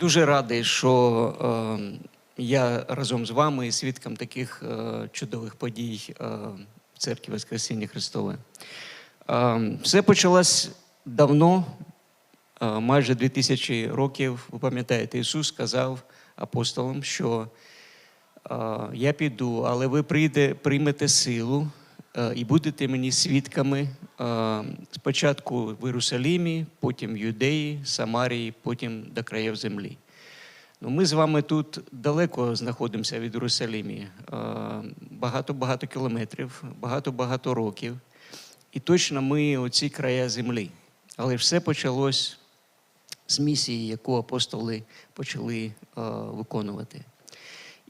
Дуже радий, що е, я разом з вами свідком таких е, чудових подій е, в церкві Воскресіння Христове. Е, все почалось давно, е, майже 2000 років. Ви пам'ятаєте, Ісус сказав апостолам, що я піду, але ви прийде, приймете силу і будете мені свідками е, спочатку в Єрусалимі, потім в Юдеї, Самарії, потім до країв землі. Ну, ми з вами тут далеко знаходимося від Єрусалимі. Е, Багато-багато кілометрів, багато-багато років. І точно ми оці края землі. Але все почалось з місії, яку апостоли почали е, виконувати.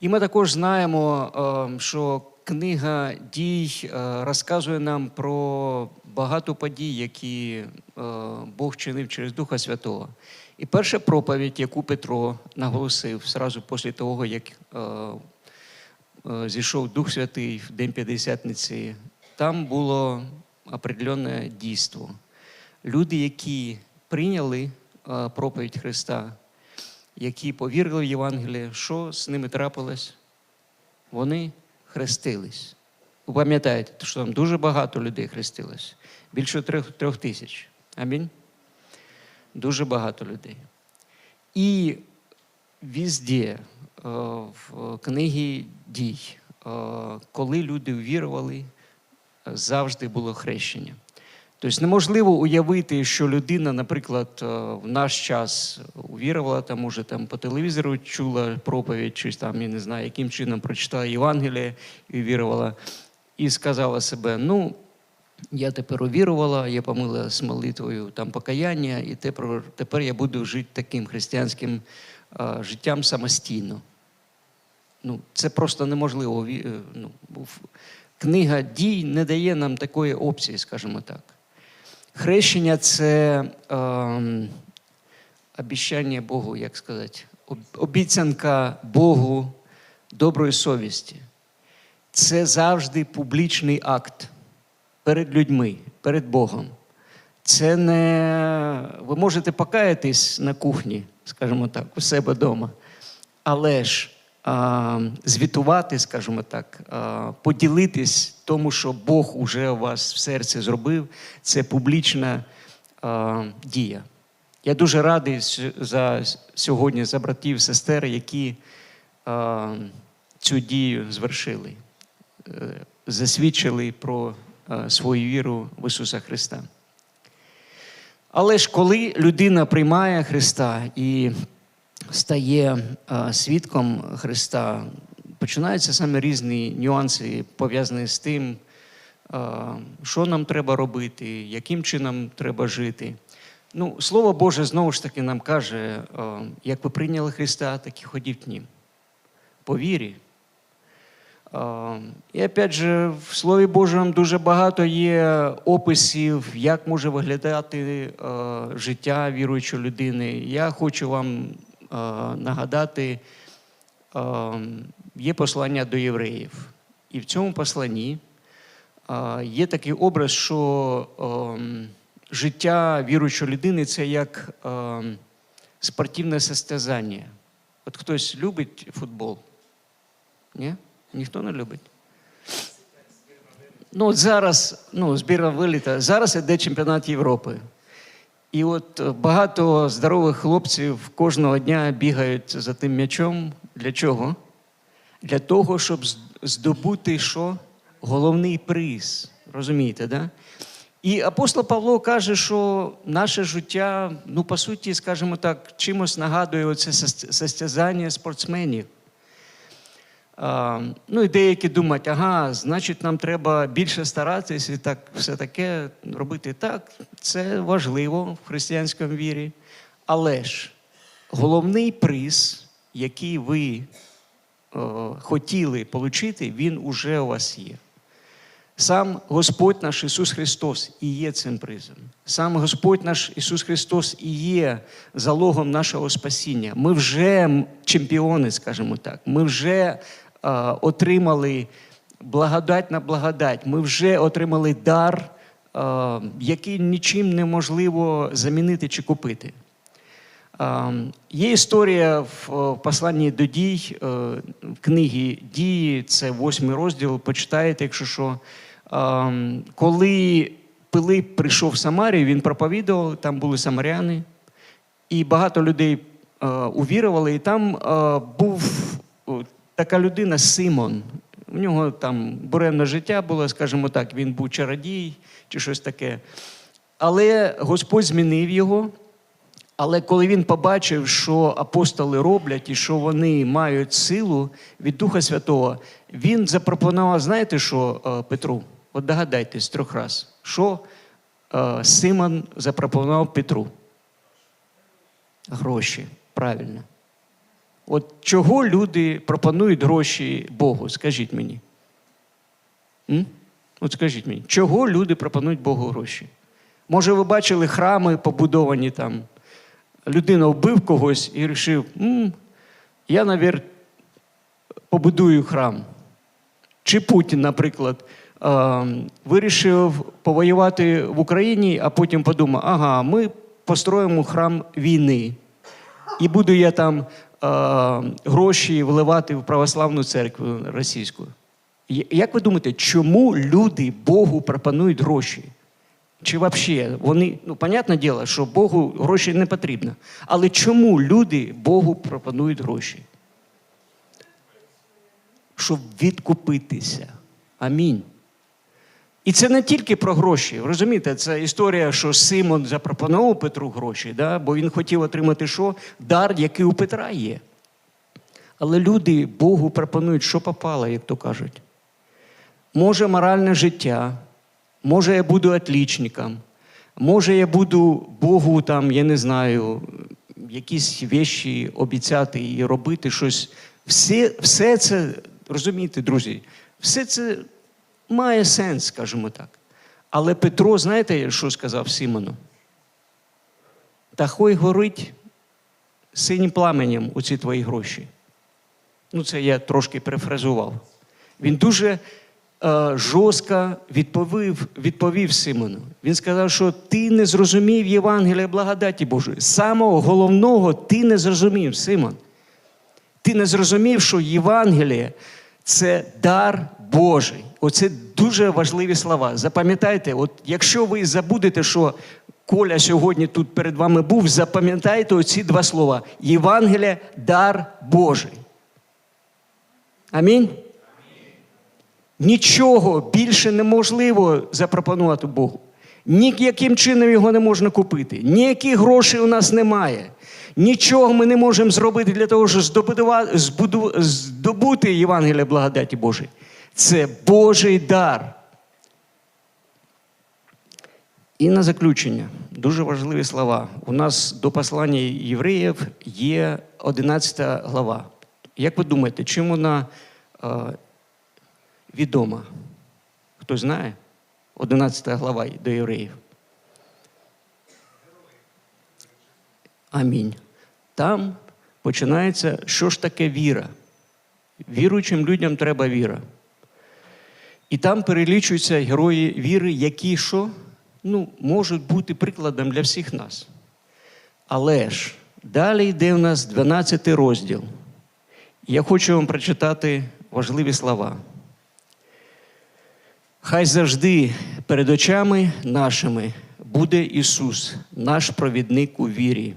І ми також знаємо, е, що книга дій е, розказує нам про багато подій, які е, Бог чинив через Духа Святого. І перша проповідь, яку Петро наголосив зразу після того, як зійшов Дух Святий в День П'ятдесятниці, там було определенне дійство. Люди, які прийняли проповідь Христа, які повірили в Євангеліє, що з ними трапилось? Вони хрестились. Ви пам'ятаєте, що там дуже багато людей хрестилось. Більше трьох, трьох тисяч. Амінь. Дуже багато людей. І везде, е, в книгі дій, е, коли люди вірували, завжди було хрещення. Тобто неможливо уявити, що людина, наприклад, е, в наш час увірувала, там, може, там по телевізору чула проповідь, чи там, я не знаю, яким чином прочитала Євангеліє і вірувала, і сказала себе, ну, я тепер увірувала, я помилилась молитвою там покаяння, і тепер, тепер я буду жити таким християнським е, життям самостійно. Ну, це просто неможливо. Е, Ну, книга дій не дає нам такої опції, скажімо так. Хрещення це ем, обіцяння Богу, як сказати, обіцянка Богу доброї совісті. Це завжди публічний акт перед людьми, перед Богом. Це не ви можете покаятись на кухні, скажімо так, у себе вдома, але ж звітувати, скажімо так, поділитись тому, що Бог уже у вас в серці зробив, це публічна дія. Я дуже радий за сьогодні за братів, сестер, які цю дію звершили, е, засвідчили про е, свою віру в Ісуса Христа. Але ж коли людина приймає Христа і стає е, свідком Христа, починаються саме різні нюанси, пов'язані з тим, е, що нам треба робити, яким чином треба жити. Ну, Слово Боже знову ж таки нам каже, е, як ви прийняли Христа, так і ходіть в Нім. По вірі. І опять же, в Слові Божому дуже багато є описів, як може виглядати життя віруючої людини. Я хочу вам нагадати, е, є послання до євреїв. І в цьому посланні е, є такий образ, що е, життя віруючої людини це як е, спортивне состязання. От хтось любить футбол? Ні? Ніхто не любить. Ну, от зараз, ну, збірна виліта, зараз іде чемпіонат Європи. І от е, багато здорових хлопців кожного дня бігають за тим м'ячом. Для чого? Для того, щоб здобути що? Головний приз. Розумієте, да? І апостол Павло каже, що наше життя, ну, по суті, скажімо так, чимось нагадує оце состязання спортсменів. Ну і деякі думають, ага, значить, нам треба більше старатися і так все таке робити так. Це важливо в християнському вірі. Але ж головний приз, який ви е, хотіли отримати, він уже у вас є. Сам Господь наш Ісус Христос і є цим призом. Сам Господь наш Ісус Христос і є залогом нашого спасіння. Ми вже чемпіони, скажімо так. Ми вже отримали благодать на благодать. Ми вже отримали дар, який нічим неможливо замінити чи купити. Є історія в посланні до дій, е, в книгі Дії, це восьмий розділ, почитаєте, якщо що. Коли Пилип прийшов в Самарію, він проповідував, там були самаряни, і багато людей е, увірували. І там е, був така людина Симон. У нього там буремне життя було, скажімо так, він був чародій чи щось таке. Але Господь змінив його. Але коли він побачив, що апостоли роблять і що вони мають силу від Духа Святого, він запропонував, знаєте що, е, Петру? От догадайтесь трьох раз, що е, Симон запропонував Петру? Гроші, правильно. От чого люди пропонують гроші Богу? Скажіть мені. М? От скажіть мені, чого люди пропонують Богу гроші? Може, ви бачили храми побудовані там. Людина вбив когось і вирішив, «М, я, навіть, побудую храм. Чи Путін, наприклад, вирішив повоювати в Україні, а потім подумав, ага, ми построїмо храм війни. І буду я там гроші вливати в православну церкву російську. Як ви думаєте, чому люди Богу пропонують гроші? Чи взагалі вони, ну, понятне діло, що Богу гроші не потрібно. Але чому люди Богу пропонують гроші? Щоб відкупитися. Амінь. І це не тільки про гроші. Розумієте, це історія, що Симон запропонував Петру гроші, да? бо він хотів отримати що? Дар, який у Петра є. Але люди Богу пропонують, що попало, як то кажуть. Може, моральне життя, може, я буду отлічником, може, я буду Богу, там, я не знаю, якісь вещі обіцяти і робити щось. Все, все це, розумієте, друзі, все це має сенс, скажімо так. Але Петро, знаєте, що сказав Симону? Та хой горить синім пламенем у ці твої гроші. Ну, це я трошки перефразував. Він дуже е, жорстко відповів, відповів Симону. Він сказав, що ти не зрозумів Євангелія благодаті Божої. Самого головного ти не зрозумів, Симон. Ти не зрозумів, що Євангеліє це дар Божий. Оце дуже важливі слова. Запам'ятайте, от якщо ви забудете, що Коля сьогодні тут перед вами був, запам'ятайте оці два слова: Євангелія дар Божий. Амінь. Нічого більше неможливо запропонувати Богу. Ніяким чином його не можна купити. Ніяких грошей у нас немає. Нічого ми не можемо зробити для того, щоб здобути Євангелія благодаті Божої. Це Божий дар. І на заключення дуже важливі слова. У нас до послання євреїв є 11 глава. Як ви думаєте, чим вона е, відома? Хтось знає? 11 глава до євреїв. Амінь. Там починається, що ж таке віра. Віруючим людям треба віра. І там перелічуються герої віри, які що? Ну, можуть бути прикладом для всіх нас. Але ж далі йде в нас 12 розділ. Я хочу вам прочитати важливі слова. Хай завжди перед очами нашими буде Ісус, наш провідник у вірі,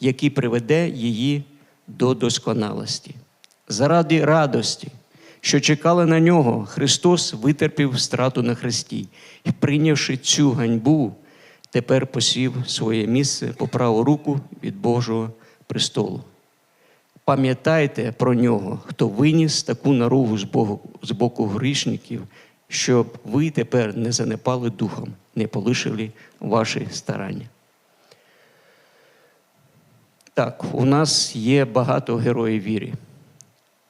який приведе її до досконалості. Заради радості, що чекали на нього, Христос витерпів страту на хресті і, прийнявши цю ганьбу, тепер посів своє місце по праву руку від Божого престолу. Пам'ятайте про нього, хто виніс таку наругу з боку, грішників, щоб ви тепер не занепали духом, не полишили ваші старання. Так, у нас є багато героїв віри.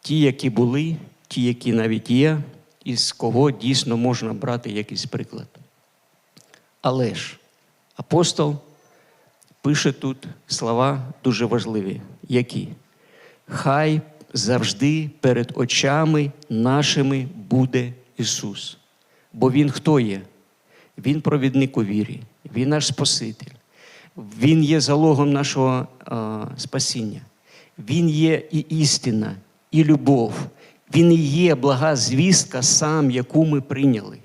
Ті, які були, ті, які навіть є, і з кого дійсно можна брати якийсь приклад. Але ж апостол пише тут слова дуже важливі, які хай завжди перед очами нашими буде Ісус. Бо Він хто є? Він провідник у вірі, Він наш Спаситель. Він є залогом нашого е, спасіння. Він є і істина, і любов. Він і є блага звістка, сам, яку ми прийняли.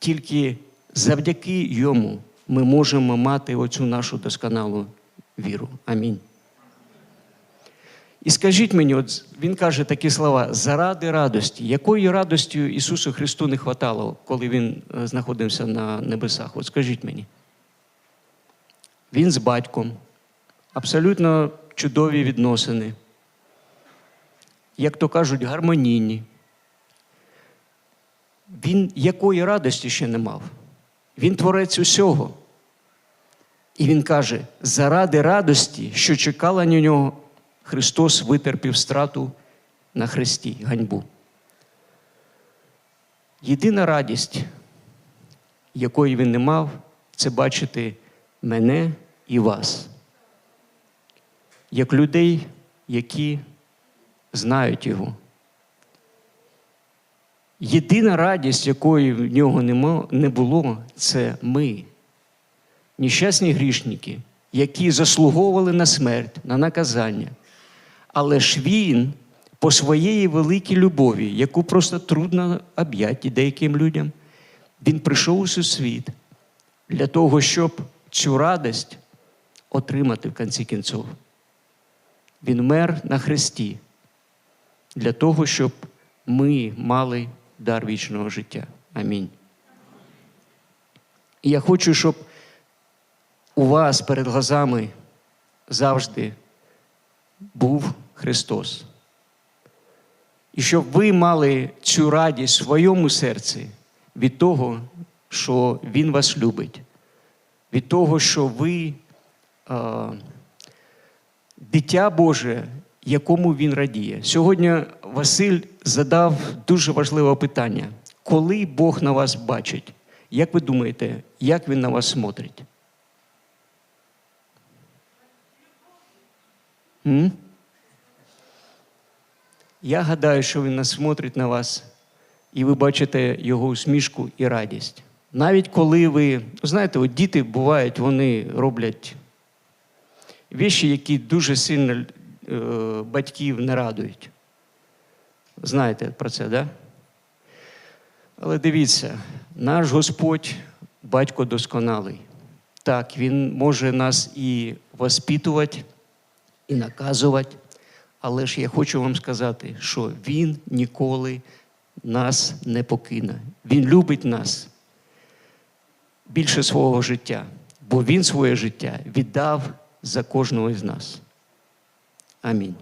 Тільки завдяки йому ми можемо мати оцю нашу досконалу віру. Амінь. І скажіть мені, от він каже такі слова: заради радості. Якої радості Ісусу Христу не хватало, коли Він е, знаходився на небесах? От скажіть мені. Він з батьком, абсолютно чудові відносини, як то кажуть, гармонійні. Він якої радості ще не мав? Він творець усього. І він каже: заради радості, що чекала на нього, Христос витерпів страту на хресті, ганьбу. Єдина радість, якої він не мав, це бачити мене і вас, як людей, які знають його. Єдина радість, якої в нього не було, це ми, нещасні грішники, які заслуговували на смерть, на наказання. Але ж він по своєї великій любові, яку просто трудно об'яти деяким людям, він прийшов у світ для того, щоб цю радість отримати в кінці кінців. Він мер на хресті для того, щоб ми мали дар вічного життя. Амінь. І я хочу, щоб у вас перед глазами завжди був Христос. І щоб ви мали цю радість в своєму серці від того, що Він вас любить, від того, що ви дитя Боже, якому Він радіє. Сьогодні Василь задав дуже важливе питання: коли Бог на вас бачить? Як ви думаєте, як він на вас смотрить? М? Я гадаю, що він насмотрить на вас, і ви бачите його усмішку і радість. Навіть коли ви, знаєте, от діти бувають, вони роблять віші, які дуже сильно батьків не радують. Знаєте про це? Да? Але дивіться, наш Господь батько досконалий. Так, Він може нас і воспитувати, і наказувати. Але ж я хочу вам сказати, що Він ніколи нас не покине. Він любить нас більше свого життя, бо Він своє життя віддав за кожного із нас. Амінь.